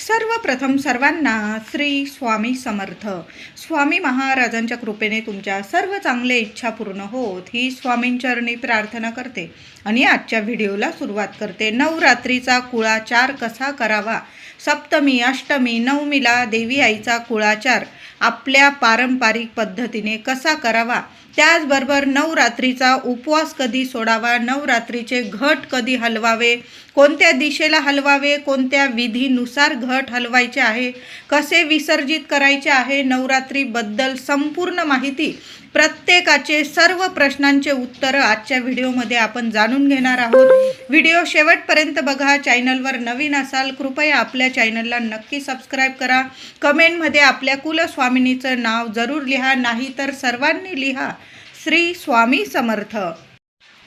सर्वप्रथम सर्वांना श्री स्वामी समर्थ. स्वामी महाराजांच्या कृपेने तुमच्या सर्व चांगल्या इच्छा पूर्ण होत ही स्वामींचरणी प्रार्थना करते. आणि आजच्या व्हिडिओला सुरुवात करते. नवरात्रीचा कुळाचार कसा करावा? सप्तमी अष्टमी नवमीला देवी आईचा कुळाचार आपल्या पारंपरिक पद्धतीने कसा करावा? त्याचबरोबर नवरात्रीचा उपवास कधी सोडावा? नवरात्रीचे घट कधी हलवावे? कोणत्या दिशेला हलवावे कोणत्या विधीनुसार घट हलवायचे आहे कसे विसर्जित करायचे आहे नवरात्रीबद्दल संपूर्ण माहिती प्रत्येकाचे सर्व प्रश्नांचे उत्तरं आजच्या व्हिडिओमध्ये आपण जाणून घेणार आहोत. व्हिडिओ शेवटपर्यंत बघा चॅनलवर नवीन असाल कृपया आपल्या चॅनलला नक्की सबस्क्राईब करा. कमेंटमध्ये आपल्या कुलस्वामिनीचं नाव जरूर लिहा नाही तर सर्वांनी लिहा श्री स्वामी समर्थ.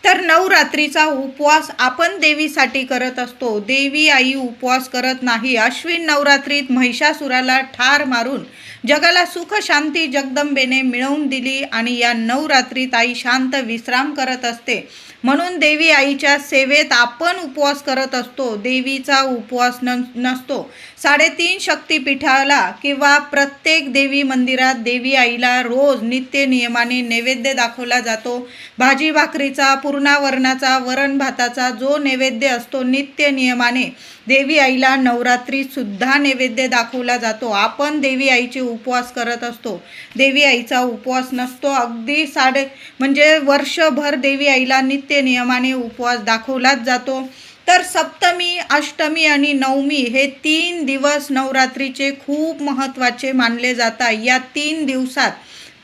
तर नवरात्रीचा उपवास आपण देवीसाठी करत असतो. देवी आई उपवास करत नाही. अश्विन नवरात्रीत महिषासुराला ठार मारून जगाला सुख शांती जगदंबेने मिळवून दिली आणि या नवरात्रीत आई शांत विश्राम करत असते. म्हणून देवी आईच्या सेवेत आपण उपवास करत असतो. देवीचा उपवास न नसतो. साडेतीन शक्तिपीठाला किंवा प्रत्येक देवी मंदिरात देवी आईला रोज नित्य नियमाने नैवेद्य दाखवला जातो. भाजी भाकरीचा पूर्णावरणाचा वरण भाताचा जो नैवेद्य असतो नित्य नियमाने देवी आईला नवरात्रीत सुद्धा नैवेद्य दाखवला जातो. आपण देवी आईचे उपवास करत असतो. देवी आईचा उपवास नसतो. अगदी साडे म्हणजे वर्षभर देवी आईला नित्य नियमाने उपवास दाखवलाच जातो. तर सप्तमी अष्टमी आणि नवमी हे तीन दिवस नवरात्रीचे खूप महत्त्वाचे मानले जातात. या तीन दिवसात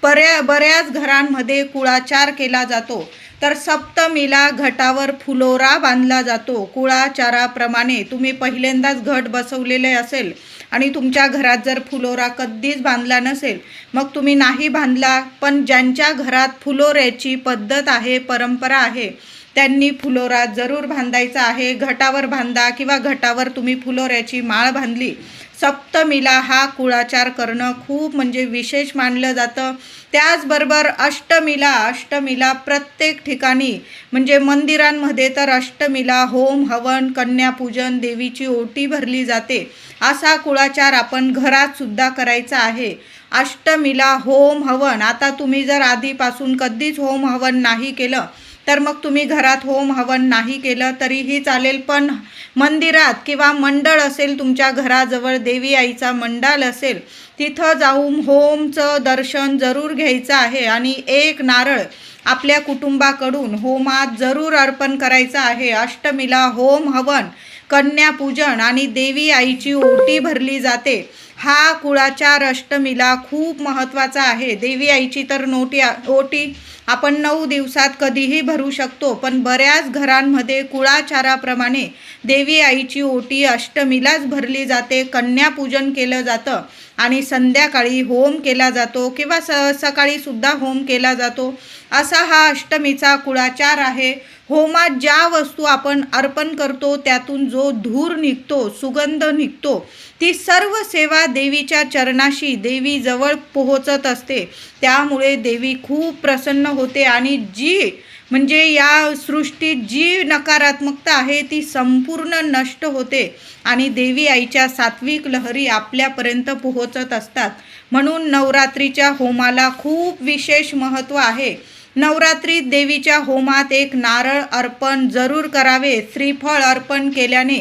पर्या बऱ्याच घरांमध्ये कुळाचार केला जातो. तर सप्तमीला घटावर फुलोरा बांधला जातो. कुळाचाराप्रमाणे तुम्ही पहिल्यांदाच घट बसवलेले असेल आणि तुमच्या घरात जर फुलोरा कधीच बांधला नसेल मग तुम्ही नाही बांधला पण ज्यांच्या घरात फुलोऱ्याची पद्धत आहे परंपरा आहे त्यांनी फुलोरा जरूर बांधायचा आहे. घटावर बांधा किंवा घटावर तुम्ही फुलोऱ्याची माळ बांधली सप्तमीला हा कुळाचार करणं खूप म्हणजे विशेष मानलं जातं. त्याचबरोबर अष्टमीला अष्टमीला प्रत्येक ठिकाणी म्हणजे मंदिरांमध्ये तर अष्टमीला होम हवन कन्यापूजन देवीची ओटी भरली जाते. असा कुळाचार आपण घरात सुद्धा करायचा आहे. अष्टमीला होम हवन. आता तुम्ही जर आधीपासून कधीच होम हवन नाही केलं तर मग तुम्ही घरात होम हवन नाही केलं तरीही चालेल पण मंदिरात किंवा मंडळ असेल तुमच्या घराजवळ देवी आईचा मंडळ असेल तिथं जाऊन होमचं दर्शन जरूर घ्यायचं आहे. आणि एक नारळ आपल्या कुटुंबाकडून होमात जरूर अर्पण करायचं आहे. अष्टमीला होम हवन कन्यापूजन आणि देवी आईची ओटी भरली जाते. हा कुळाचार अष्टमीला खूप महत्त्वाचा आहे. देवी आईची तर नोटी ओटी आपण नऊ दिवसात कधीही भरू शकतो पण बऱ्याच घरांमध्ये कुळाचाराप्रमाणे देवी आईची ओटी अष्टमीलाच भरली जाते. कन्यापूजन केलं जातं आणि संध्याकाळी होम केला जातो किंवा स सकाळीसुद्धा होम केला जातो. असा हा अष्टमीचा कुळाचार आहे. होमात ज्या वस्तू आपण अर्पण करतो त्यातून जो धूर निघतो सुगंध निघतो ती सर्व सेवा देवीच्या चरणाशी देवीजवळ पोहोचत असते. त्यामुळे देवी खूप प्रसन्न होते आणि जी म्हणजे या सृष्टीत जी नकारात्मकता आहे ती संपूर्ण नष्ट होते आणि देवी आईच्या सात्विक लहरी आपल्यापर्यंत पोहोचत असतात. म्हणून नवरात्रीच्या होमाला खूप विशेष महत्त्व आहे. नवरात्रीत देवीच्या होमात एक नारळ अर्पण जरूर करावे श्रीफळ अर्पण केल्याने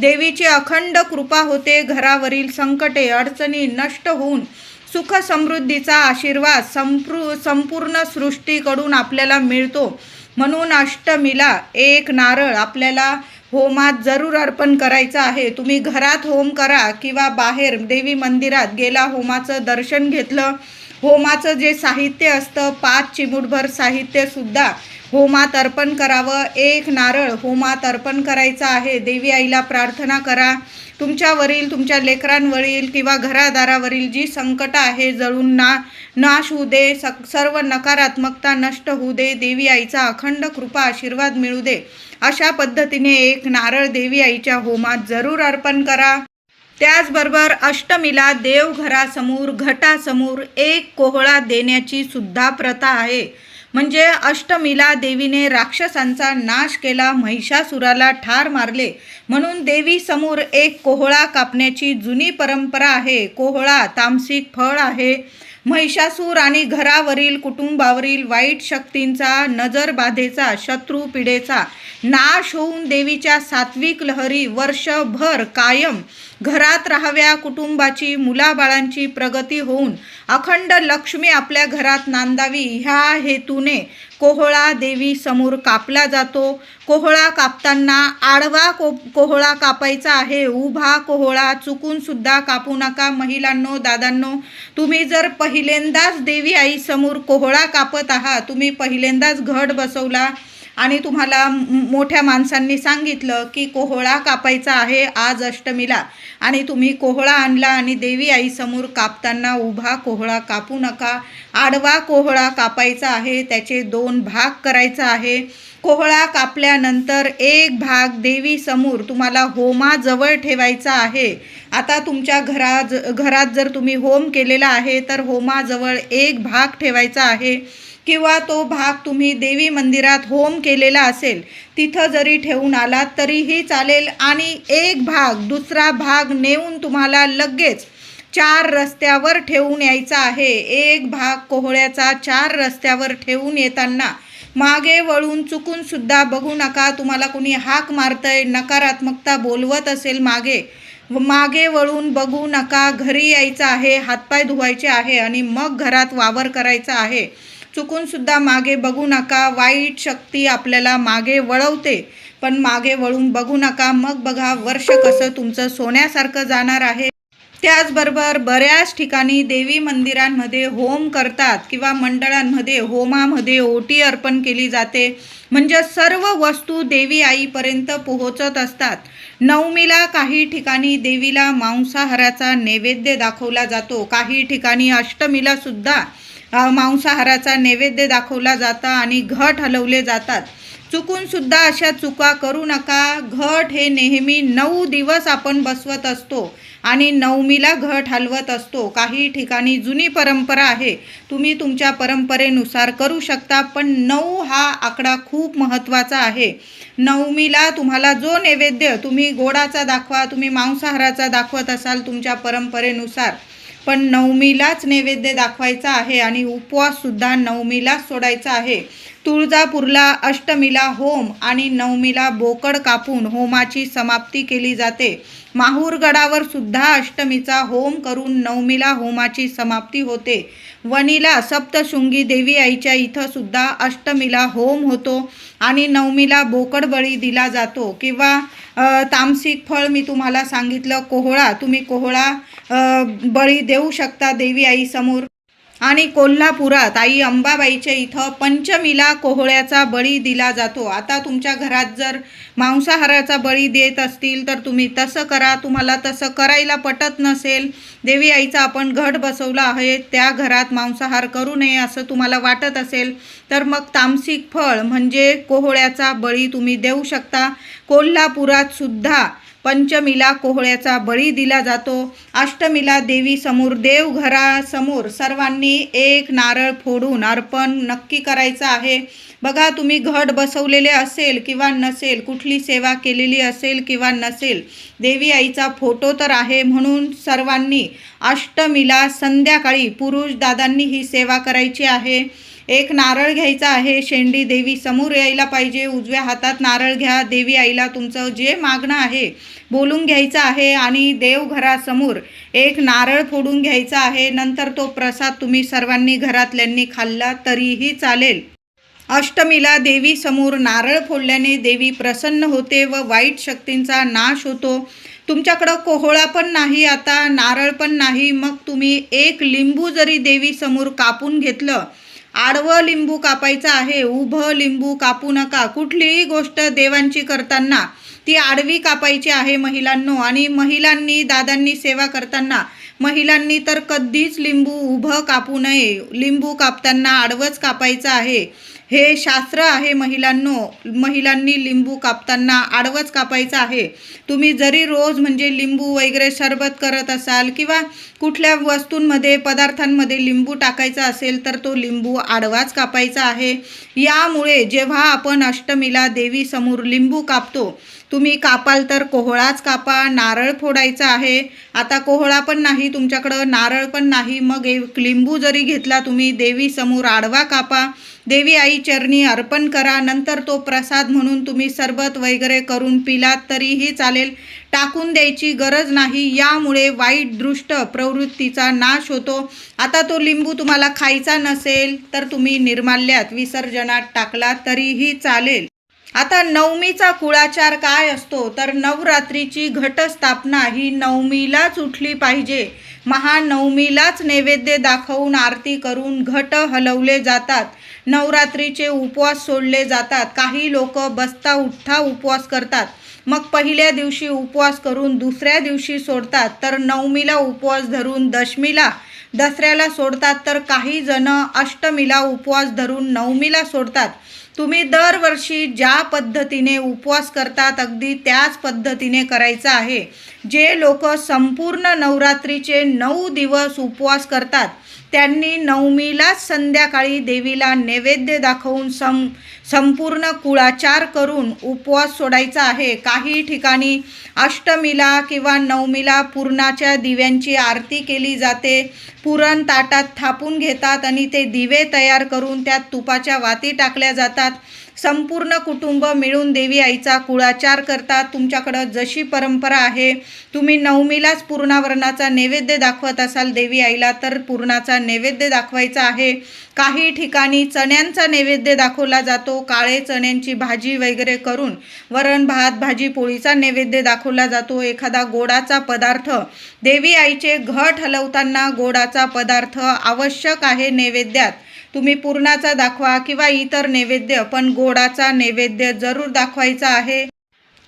देवीची अखंड कृपा होते घरावरील संकटे अडचणी नष्ट होऊन सुख समृद्धीचा आशीर्वाद संपृ संपूर्ण सृष्टीकडून आपल्याला मिळतो. म्हणून अष्टमीला एक नारळ आपल्याला होमात जरूर अर्पण करायचं आहे. तुम्ही घरात होम करा किंवा बाहेर देवी मंदिरात गेला होमाचं दर्शन घेतलं होमाचं जे साहित्य असतं पाच चिमूटभर साहित्यसुद्धा होमात अर्पण करावं. एक नारळ होमात अर्पण करायचं आहे. देवी आईला प्रार्थना करा. तुमच्यावरील तुमच्या लेकरांवरील किंवा घरादारावरील जी संकट आहे जळून ना नाश होऊ दे स सर्व नकारात्मकता नष्ट होऊ दे देवी आईचा अखंड कृपा आशीर्वाद मिळू दे. अशा पद्धतीने एक नारळ देवी आईच्या होमात जरूर अर्पण करा. त्याचबरोबर अष्टमीला देवघरासमोर घटासमोर एक कोहळा देण्याची सुद्धा प्रथा आहे. म्हणजे अष्टमीला देवीने राक्षसांचा नाश केला महिषासुराला ठार मारले. म्हणून देवीसमोर एक कोहळा कापण्याची जुनी परंपरा आहे. कोहळा तामसिक फळ आहे. महिषासूर आणि घरावरील कुटुंबावरील वाईट शक्तींचा नजरबाधेचा शत्रू पिढेचा नाश होऊन देवीच्या सात्विक लहरी वर्षभर कायम घरात राहाव्या कुटुंबाची मुलाबाळांची प्रगती होऊन अखंड लक्ष्मी आपल्या घरात नांदावी. ह्या हेतूने कोहळा देवी समोर कापला जातो. कोहळा कापताना आडवा को कोहळा कापायचा आहे. उभा कोहळा चुकूनसुद्धा कापू नका महिलांनो दादांनो. तुम्ही जर पहिल्यांदाच देवी आई समोर कोहळा कापत आहात तुम्ही पहिल्यांदाच घट बसवला आणि तुम्हाला मोठ्या माणसांनी सांगितलं की कोहळा कापायचा आहे आज अष्टमीला. आणि तुम्ही कोहळा आणला आणि देवी आई समोर कापताना उभा कोहळा कापू नका. आडवा कोहळा कापायचा आहे त्याचे दोन भाग करायचा आहे. कोहळा कापल्यानंतर एक भाग देवीसमोर तुम्हाला होमाजवळ ठेवायचा आहे. आता तुमच्या घरात घरात जर तुम्ही होम केलेला आहे तर होमाजवळ एक भाग ठेवायचा आहे. किंवा तो भाग तुम्ही देवी मंदिरात होम केलेला असेल तिथं जरी ठेवून आलात तरीही चालेल. आणि एक भाग दुसरा भाग नेऊन तुम्हाला लगेच चार रस्त्यावर ठेवून यायचा आहे. एक भाग कोहळ्याचा चार रस्त्यावर ठेवून येताना मागे वळून चुकून सुद्धा बघू नका. तुम्हाला कुणी हाक मारतंय नकारात्मकता बोलवत असेल मागे. मागे वळून बघू नका. घरी यायचं आहे हातपाय धुवायचे आहे आणि मग घरात वावर करायचा आहे. चुकून सुद्धा मागे बघू नका. वाईट शक्ती आपल्याला मागे वळवते. पण मागे वळून बघू नका. मग बघा वर्ष कसं तुमचं सोन्यासारखं जाणार आहे. त्याचबरोबर बऱ्याच ठिकाणी देवी मंदिरांमध्ये होम करतात किंवा मंडळांमध्ये होमामध्ये ओटी अर्पण केली जाते. म्हणजे सर्व वस्तू देवी आईपर्यंत पोहोचत असतात. नवमीला काही ठिकाणी देवीला मांसाहाराचा नैवेद्य दाखवला जातो. काही ठिकाणी अष्टमीला सुद्धा मांसाहाराचा नैवेद्य दाखवला जाता आणि घट हलवले जातात. चुकून सुद्धा अशा चुका करू नका. घट हे नेहमी नऊ दिवस आपण बसवत असतो. आणि नवमीला घट हलवत असतो. काही ठिकाणी जुनी परंपरा आहे. तुम्ही तुमच्या परंपरेनुसार करू शकता पण नऊ हा आकडा खूप महत्त्वाचा आहे. नवमीला तुम्हाला जो नैवेद्य तुम्ही गोडाचा दाखवा तुम्ही मांसाहाराचा दाखवत असाल तुमच्या परंपरेनुसार पण नवमीलाच नैवेद्य दाखवायचा आहे आणि उपवाससुद्धा नवमीलाच सोडायचा आहे. तुळजापूरला अष्टमीला होम आणि नवमीला बोकड कापून होमाची समाप्ती केली जाते. माहूरगडावर सुद्धा अष्टमीचा होम करून नवमीला होमाची समाप्ती होते. वणीला सप्तशृंगी देवी आईच्या इथं सुद्धा अष्टमीला होम होतो आणि नवमीला बोकड बळी दिला जातो. किंवा तामसिक फळ मी तुम्हाला सांगितलं कोहळा. तुम्ही कोहळा बळी देऊ शकता देवी आईसमोर आणि कोल्हापुरात आई अंबाबाईच्या इथं पंचमीला कोहळ्याचा बळी दिला जातो. आता तुमच्या घरात जर मांसाहाराचा बळी देत असतील तर तुम्ही तसं करा. तुम्हाला तसं करायला पटत नसेल. देवी आईचा आपण घट बसवला आहे. त्या घरात मांसाहार करू नये असं तुम्हाला वाटत असेल तर मग तामसिक फळ म्हणजे कोहळ्याचा बळी तुम्ही देऊ शकता. कोल्हापुरात सुद्धा पंचमीला कोहळ्याचा बळी दिला जातो. अष्टमीला देवी समोर देवघरासमोर सर्वांनी एक नारळ फोडून अर्पण नक्की करायचं आहे. बघा तुम्ही घट बसवलेले असेल किंवा नसेल कुठली सेवा केलेली असेल किंवा नसेल देवी आईचा फोटो तर आहे. म्हणून सर्वांनी अष्टमीला संध्याकाळी पुरुष दादांनी ही सेवा करायची आहे. एक नारळ घ्यायचा आहे शेंडी देवी समोर यायला पाहिजे उजव्या हातात नारळ घ्या देवी आईला तुमचं जे मागणं आहे बोलून घ्यायचं आहे आणि देवघरासमोर एक नारळ फोडून घ्यायचा आहे नंतर तो प्रसाद तुम्ही सर्वांनी घरातल्यांनी खाल्ला तरीही चालेल. अष्टमीला देवीसमोर नारळ फोडल्याने देवी प्रसन्न होते व वाईट शक्तींचा नाश होतो. तुमच्याकडं कोहळा पण नाही आता नारळ पण नाही मग तुम्ही एक लिंबू जरी देवीसमोर कापून घेतलं आडवं लिंबू कापायचं आहे उभं लिंबू कापू नका. कुठलीही गोष्ट देवांची करताना ती आडवी कापायची आहे महिलांनो. आणि महिलांनी दादांनी सेवा करताना महिलांनी तर कधीच लिंबू उभं कापू नये. लिंबू कापताना आडवंच कापायचं आहे. हे शास्त्र आहे महिलांनो. महिलांनी लिंबू कापताना आडवंच कापायचं आहे. तुम्ही जरी रोज म्हणजे लिंबू वगैरे सरबत करत असाल किंवा कुठल्या वस्तूंमध्ये पदार्थांमध्ये लिंबू टाकायचा असेल तर तो लिंबू आडवाच कापायचा आहे. यामुळे जेव्हा आपण अष्टमीला देवीसमोर लिंबू कापतो तुम्ही कापाल तर कोहळाच कापा नारळ फोडायचा आहे. आता कोहळा पण नाही तुमच्याकडं नारळ पण नाही. मग एक लिंबू जरी घेतला तुम्ही देवीसमोर आडवा कापा. देवी आई चरणी अर्पण करा. नंतर तो प्रसाद म्हणून तुम्ही सरबत वगैरे करून पिलात तरीही चालेल. टाकून द्यायची गरज नाही. यामुळे वाईट दृष्ट प्रवृत्तीचा नाश होतो. आता तो लिंबू तुम्हाला खायचा नसेल तर तुम्ही निर्माल्यात विसर्जनात टाकला तरीही चालेल. आता नवमीचा कुळाचार काय असतो? तर नवरात्रीची घटस्थापना ही नवमीलाच उठली पाहिजे. महानवमीलाच नैवेद्य दाखवून आरती करून घट हलवले जातात. नवरात्रीचे उपवास सोडले जातात. काही लोक बसता उठता उपवास करतात. मग पहिल्या दिवशी उपवास करून दुसऱ्या दिवशी सोडतात. तर नवमीला उपवास धरून दशमीला दसऱ्याला सोडतात. तर काही जण अष्टमीला उपवास धरून नवमीला सोडतात. तुम्ही दरवर्षी ज्या पद्धतीने उपवास करतात अगदी त्याच पद्धतीने करायचं आहे. जे लोक संपूर्ण नवरात्रीचे नऊ दिवस उपवास करतात त्यांनी नवमीलाच संध्याकाळी देवीला नैवेद्य दाखवून सं संपूर्ण कुळाचार करून उपवास सोडायचा आहे. काही ठिकाणी अष्टमीला किंवा नवमीला पुरणाच्या दिव्यांची आरती केली जाते. पुरण ताटात थापून घेतात आणि ते दिवे तयार करून त्यात तुपाच्या वाती टाकल्या जातात. संपूर्ण कुटुंब मिळून देवी आईचा कुळाचार करतात. तुमच्याकडं जशी परंपरा आहे तुम्ही नवमीलाच पूर्णावरणाचा नैवेद्य दाखवत असाल देवी आईला तर पूर्णाचा नैवेद्य दाखवायचा आहे. काही ठिकाणी चण्यांचा नैवेद्य दाखवला जातो. काळे चण्यांची भाजी वगैरे करून वरण भात भाजी पोळीचा नैवेद्य दाखवला जातो. एखादा गोडाचा पदार्थ देवी आईचे घट हलवताना गोडाचा पदार्थ आवश्यक आहे नैवेद्यात. तुम्ही पूर्णाचा दाखवा किंवा इतर नैवेद्य पण गोडाचा नैवेद्य जरूर दाखवायचा आहे.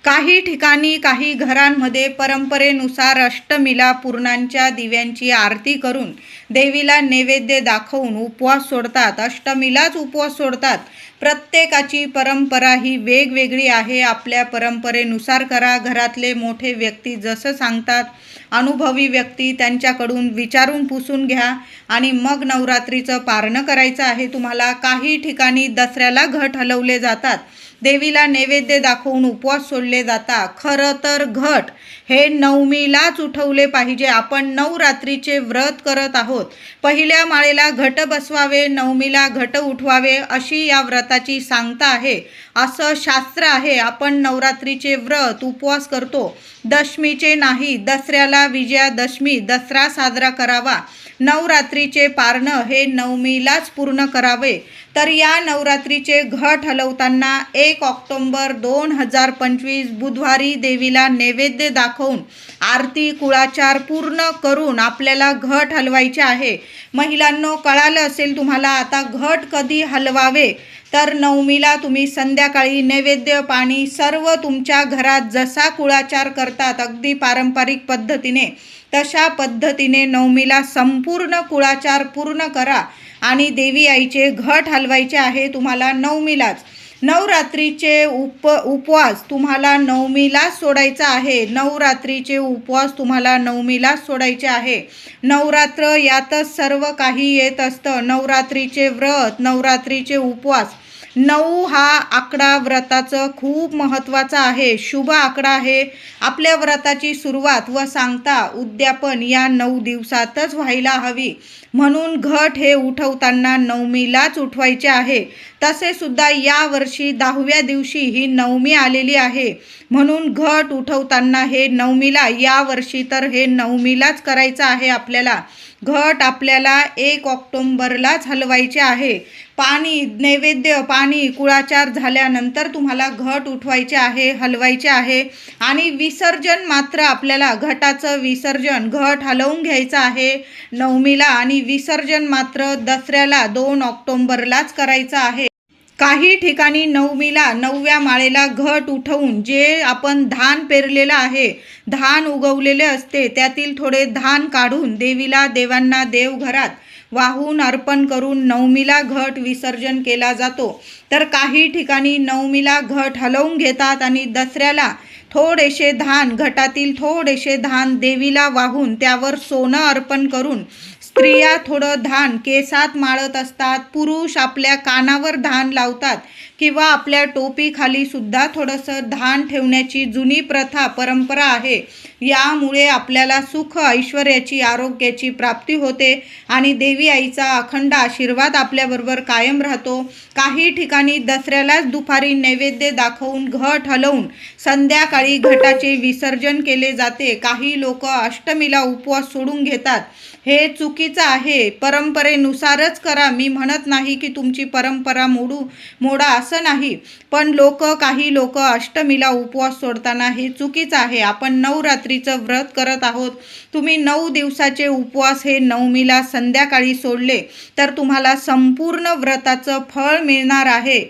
काही ठिकाणी काही घरांमध्ये परंपरेनुसार अष्टमीला पूर्णांच्या दिव्यांची आरती करून देवीला नैवेद्य दाखवून उपवास सोडतात. अष्टमीलाच उपवास सोडतात. प्रत्येकाची परंपरा ही वेगवेगळी आहे. आपल्या परंपरेनुसार करा. घरातले मोठे व्यक्ती जसं सांगतात अनुभवी व्यक्ती त्यांच्याकडून विचारून पुसून घ्या आणि मग नवरात्रीचं पारणं करायचं आहे. तुम्हाला काही ठिकाणी दसऱ्याला घट हलवले जातात. देवीला नैवेद्य दाखवून उपवास सोडले जाता. खरं तर घट. हे नवमीलाच उठवले पाहिजे. आपण नवरात्रीचे व्रत करत आहोत. पहिल्या माळेला घट बसवावे नवमीला घट उठवावे अशी या व्रताची सांगता आहे. असं शास्त्र आहे. आपण नवरात्रीचे व्रत उपवास करतो. दशमीचे नाही दसऱ्याला विजयादशमी दसरा साजरा करावा. नवरात्रीचे पारणं हे नवमीलाच पूर्ण करावे. तर या नवरात्रीचे घट हलवताना एक ऑक्टोंबर दोन हजार पंचवीस बुधवारी देवीला नैवेद्य दाखवून आरती कुळाचार पूर्ण करून आपल्याला घट हलवायचे आहे. महिलांनो कळालं असेल तुम्हाला आता घट कधी हलवावे? तर नवमीला तुम्ही संध्याकाळी नैवेद्य पाणी सर्व तुमच्या घरात जसा कुळाचार करतात अगदी पारंपरिक पद्धतीने तशा पद्धतीने नवमीला संपूर्ण कुळाचार पूर्ण करा. आणि देवी आईचे घट हलवायचे आहे तुम्हाला नवमीलाच. नवरात्रीचे उप उपवास तुम्हाला नवमीलाच सोडायचा आहे. नवरात्रीचे उपवास तुम्हाला नवमीलाच सोडायचे आहे. नवरात्र यातच सर्व काही येत असतं. नवरात्रीचे व्रत नवरात्रीचे उपवास नऊ हा आकडा व्रताचं खूप महत्त्वाचा आहे. शुभ आकडा आहे. आपल्या व्रताची सुरुवात व सांगता उद्यापन या नऊ दिवसातच व्हायला हवी. म्हणून घट हे उठवताना नवमीलाच उठवायचे आहे. तसे सुद्धा यावर्षी दहाव्या दिवशी ही नवमी आलेली आहे. म्हणून घट उठवताना हे नवमीला यावर्षी तर हे नवमीलाच करायचं आहे आपल्याला. घट आपल्याला एक ऑक्टोंबरलाच हलवायचे आहे. पाणी नैवेद्य पाणी कुळाचार झाल्यानंतर तुम्हाला घट उठवायचे आहे हलवायचे आहे आणि विसर्जन मात्र आपल्याला घटाचं विसर्जन घट हलवून घ्यायचं आहे नवमीला आणि विसर्जन मात्र दसऱ्याला दोन ऑक्टोंबरलाच करायचं आहे. काही ठिकाणी नवमीला नवव्या माळेला घट उठवून जे आपण धान पेरलेलं आहे धान उगवलेले असते त्यातील थोडे धान काढून देवीला देवांना देवघरात वाहून अर्पण करून नवमीला घट विसर्जन केला जातो. तर काही ठिकाणी नवमीला घट हलवून घेतात आणि दसऱ्याला थोडेसे धान घटातील थोडेसे धान देवीला वाहून त्यावर सोनं अर्पण करून स्त्रिया थोडं धान केसात माळत असतात पुरुष आपल्या कानावर धान लावतात किंवा आपल्या टोपीखाली सुद्धा थोडंसं धान ठेवण्याची जुनी प्रथा परंपरा आहे. यामुळे आपल्याला सुख ऐश्वर्याची आरोग्याची प्राप्ती होते आणि देवी आईचा अखंड आशीर्वाद आपल्याबरोबर कायम राहतो. काही ठिकाणी दसऱ्यालाच दुपारी नैवेद्य दाखवून घट हलवून संध्याकाळी घटाचे विसर्जन केले जाते. काही लोक अष्टमीला उपवास सोडून घेतात. हे चुकीचं आहे. परंपरेनुसारच करा. मी म्हणत नाही की तुमची परंपरा मोडू मोडा असं नाही. पण लोक काही लोक अष्टमीला उपवास सोडताना हे चुकीचं आहे. आपण नवरात्रीचं व्रत करत आहोत. तुम्ही नऊ दिवसाचे उपवास हे नवमीला संध्याकाळी सोडले तर तुम्हाला संपूर्ण व्रताचं फळ मिळणार आहे.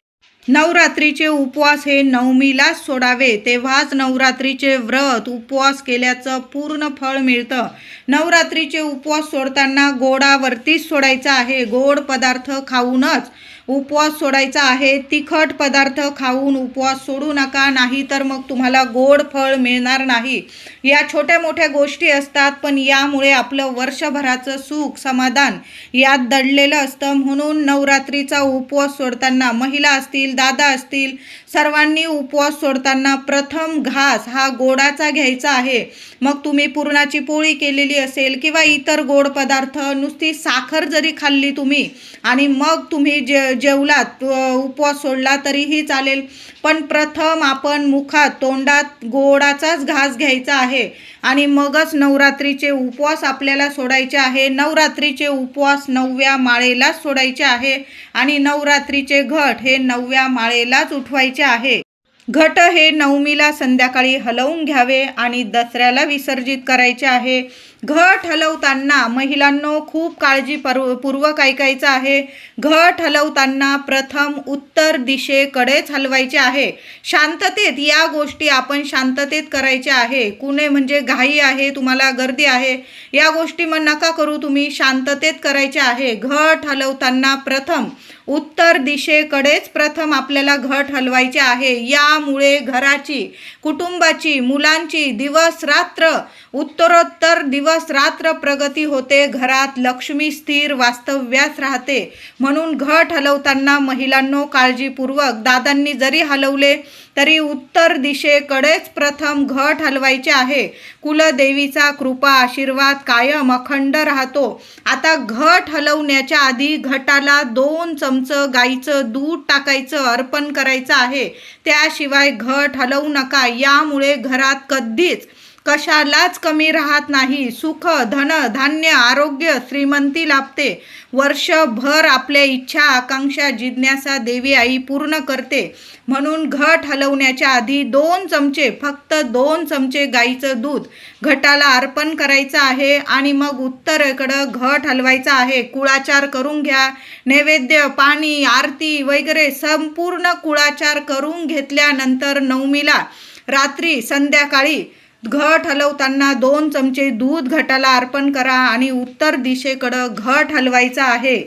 नवरात्रीचे उपवास हे नवमीलाच सोडावे. तेव्हाच नवरात्रीचे व्रत उपवास केल्याचं पूर्ण फळ मिळतं. नवरात्रीचे उपवास सोडताना गोडावरतीच सोडायचा आहे. गोड पदार्थ खाऊनच उपवास सोडायचा आहे. तिखट पदार्थ खाऊन उपवास सोडू नका नाही तर मग तुम्हाला गोड फळ मिळणार नाही. या छोट्या मोठ्या गोष्टी असतात पण यामुळे आपलं वर्षभराचं सुख समाधान यात दडलेलं असतं. म्हणून नवरात्रीचा उपवास सोडताना महिला असतील दादा असतील सर्वांनी उपवास सोडताना प्रथम घास हा गोडाचा घ्यायचा आहे. मग तुम्ही पुरणाची पोळी केलेली असेल किंवा इतर गोड पदार्थ नुसती साखर जरी खाल्ली तुम्ही आणि मग तुम्ही जे जेवलात उपवास सोडला तरीही चालेल. पण प्रथम आपण मुखात तोंडात गोडाचाच घास घ्यायचा आहे. आणि मगच नवरात्रीचे उपवास आपल्याला सोडायचे आहे. नवरात्रीचे उपवास नवव्या माळेलाच सोडायचे आहे. आणि नवरात्रीचे घट हे नवव्या माळेलाच उठवायचे आहे. घट हे नवमीला संध्याकाळी हलवून घ्यावे आणि दसऱ्याला विसर्जित करायचे आहे. घट हलवताना महिलांनो खूप काळजी पूर्वक ऐकायचं आहे. घट हलवताना प्रथम उत्तर दिशेकडेच हलवायचे आहे. शांततेत या गोष्टी आपण शांततेत करायच्या आहे. कुणे म्हणजे घाई आहे तुम्हाला गर्दी आहे. या गोष्टी मग नका करू तुम्ही शांततेत करायच्या आहे. घट हलवताना प्रथम उत्तर दिशेकडेच प्रथम आपल्याला घट हलवायचे आहे. यामुळे घराची कुटुंबाची मुलांची दिवस रात्र उत्तरोत्तर दिवस रात्र प्रगती होते. घरात लक्ष्मी स्थिर वास्तव्यास राहते. म्हणून घट हलवताना महिलांनो काळजीपूर्वक दादांनी जरी हलवले तरी उत्तर दिशेकडेच प्रथम घट हलवायचे आहे. कुलदेवीचा कृपा आशीर्वाद कायम अखंड राहतो. आता घट हलवण्याच्या आधी घटाला दोन चमचं गाईचं दूध टाकायचं अर्पण करायचं आहे. त्याशिवाय घट हलवू नका. यामुळे घरात कधीच कशालाच कमी राहत नाही. सुख धन धान्य आरोग्य श्रीमंती लाभते. वर्षभर आपल्या इच्छा आकांक्षा जिज्ञासा देवी आई पूर्ण करते. म्हणून घट हलवण्याच्या आधी दोन चमचे फक्त दोन चमचे गाईचं दूध घटाला अर्पण करायचं आहे आणि मग उत्तरेकडं घट हलवायचा आहे. कुळाचार करून घ्या. नैवेद्य पाणी आरती वगैरे संपूर्ण कुळाचार करून घेतल्यानंतर नवमीला रात्री संध्याकाळी घट हलवताना दोन चमचे दूध घटाला अर्पण करा आणि उत्तर दिशेकडं घट हलवायचा आहे.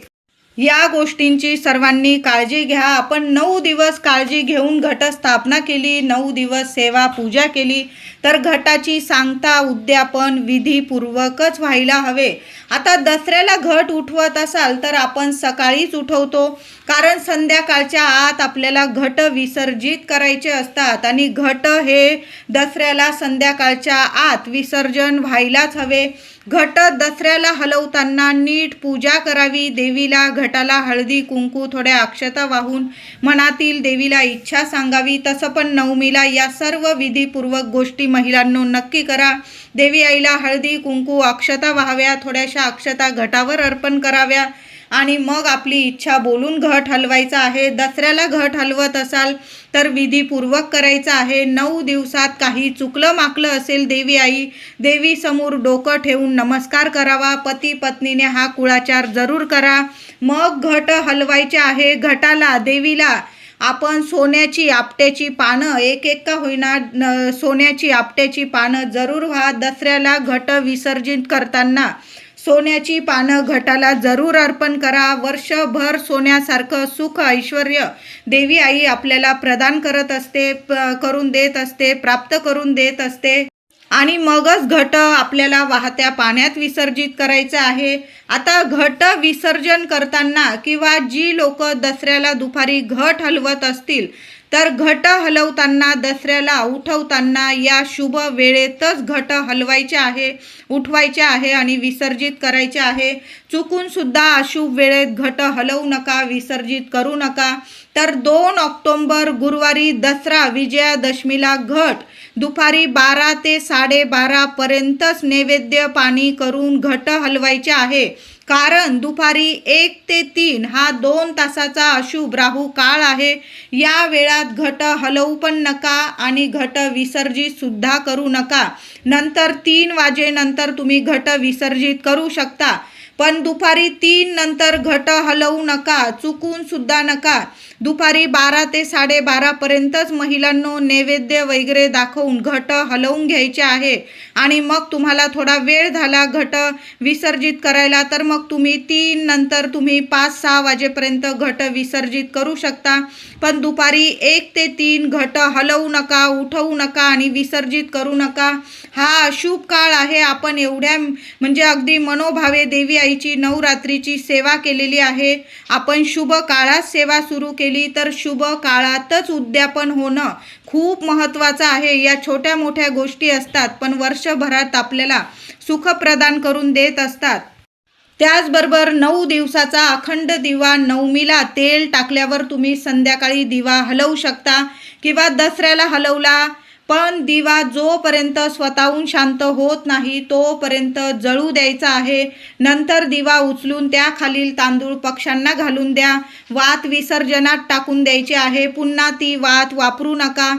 या गोष्टींची सर्वांनी काळजी घ्या. आपण नऊ दिवस काळजी घेऊन घटस्थापना केली नऊ दिवस सेवा पूजा केली तर घटाची सांगता उद्यापन विधीपूर्वकच व्हायला हवे. आता दसऱ्याला घट उठवत असाल तर आपण सकाळीच उठवतो कारण संध्याकाळच्या आत आपल्याला घट विसर्जित करायचे असतात आणि घट हे दसऱ्याला संध्याकाळच्या आत विसर्जन व्हायलाच हवे. घट दसऱ्याला हलवताना नीट पूजा करावी. देवीला घटाला हळदी कुंकू थोड्या अक्षता वाहून मनातील देवीला इच्छा सांगावी. तसं पण नवमीला या सर्व विधीपूर्वक गोष्टी महिलांनो नक्की करा. देवी आईला हळदी कुंकू अक्षता व्हाव्या. थोड्याशा अक्षता घटावर अर्पण कराव्या. आणि मग आपली इच्छा बोलून घट हलवायचा आहे. दसऱ्याला घट हलवत असाल तर विधीपूर्वक करायचं आहे. नऊ दिवसात काही चुकलं माकलं असेल देवी आई देवी समोर डोकं ठेवून नमस्कार करावा. पती पत्नीने हा कुळाचार जरूर करा. मग घट हलवायचे आहे. घटाला देवीला आपण सोन्याची आपट्याची पानं एक एक का होईना न- सोन्याची आपट्याची पानं जरूर व्हा. दसऱ्याला घट विसर्जित करताना सोन्याची पानं घटाला जरूर अर्पण करा. वर्षभर सोन्यासारखं सुख ऐश्वर देवी आई आपल्याला प्रदान करत असते करून देत असते प्राप्त करून देत असते. आणि मगच घट आपल्याला वाहत्या पाण्यात विसर्जित करायचं आहे. आता घट विसर्जन करताना किंवा जी लोक दसऱ्याला दुपारी घट हलवत असतील तर घट हलवताना दसऱ्याला उठवताना या शुभ वेळेतच घट हलवायचे आहे उठवायचे आहे आणि विसर्जित करायचे आहे. चुकूनसुद्धा अशुभ वेळेत घट हलवू नका विसर्जित करू नका. तर दोन ऑक्टोंबर गुरुवारी दसरा विजयादशमीला घट. दुपारी बारा ते साडेबारापर्यंतच नैवेद्य पाणी करून घट हलवायचे आहे. कारण दुपारी एक ते तीन हा दोन तासाचा अशुभ राहू काळ आहे. या वेळात घट हलवू पण नका आणि घट विसर्जितसुद्धा करू नका. नंतर तीन वाजेनंतर तुम्ही घट विसर्जित करू शकता. पण दुपारी तीन नंतर घट हलवू नका चुकून सुद्धा नका. दुपारी बारा ते साडेबारापर्यंतच महिलांनो नैवेद्य वगैरे दाखवून घट हलवून घ्यायचे आहे. आणि मग तुम्हाला थोडा वेळ झाला घट विसर्जित करायला तर मग तुम्ही तीन नंतर तुम्ही पाच सहा वाजेपर्यंत घट विसर्जित करू शकता. पण दुपारी एक ते तीन घट हलवू नका उठवू नका आणि विसर्जित करू नका. हा अशुभ काळ आहे. आपण एवढ्या म्हणजे अगदी मनोभावे देवी आईची नवरात्रीची सेवा केलेली आहे. आपण शुभ काळात सेवा सुरू केली तर शुभ काळातच उद्यापन होणं खूप महत्त्वाचं आहे. या छोट्या मोठ्या गोष्टी असतात पण वर्षभरात आपल्याला सुख प्रदान करून देत असतात. त्याचबरोबर नऊ दिवसाचा अखंड दिवा नवमीला तेल टाकल्यावर तुम्ही संध्याकाळी दिवा हलवू शकता किंवा दसऱ्याला हलवला पण दिवा जोपर्यंत स्वतःहून शांत होत नाही तोपर्यंत जळू द्यायचा आहे. नंतर दिवा उचलून त्याखालील तांदूळ पक्ष्यांना घालून द्या. वात विसर्जनात टाकून द्यायची आहे. पुन्हा ती वात वापरू नका.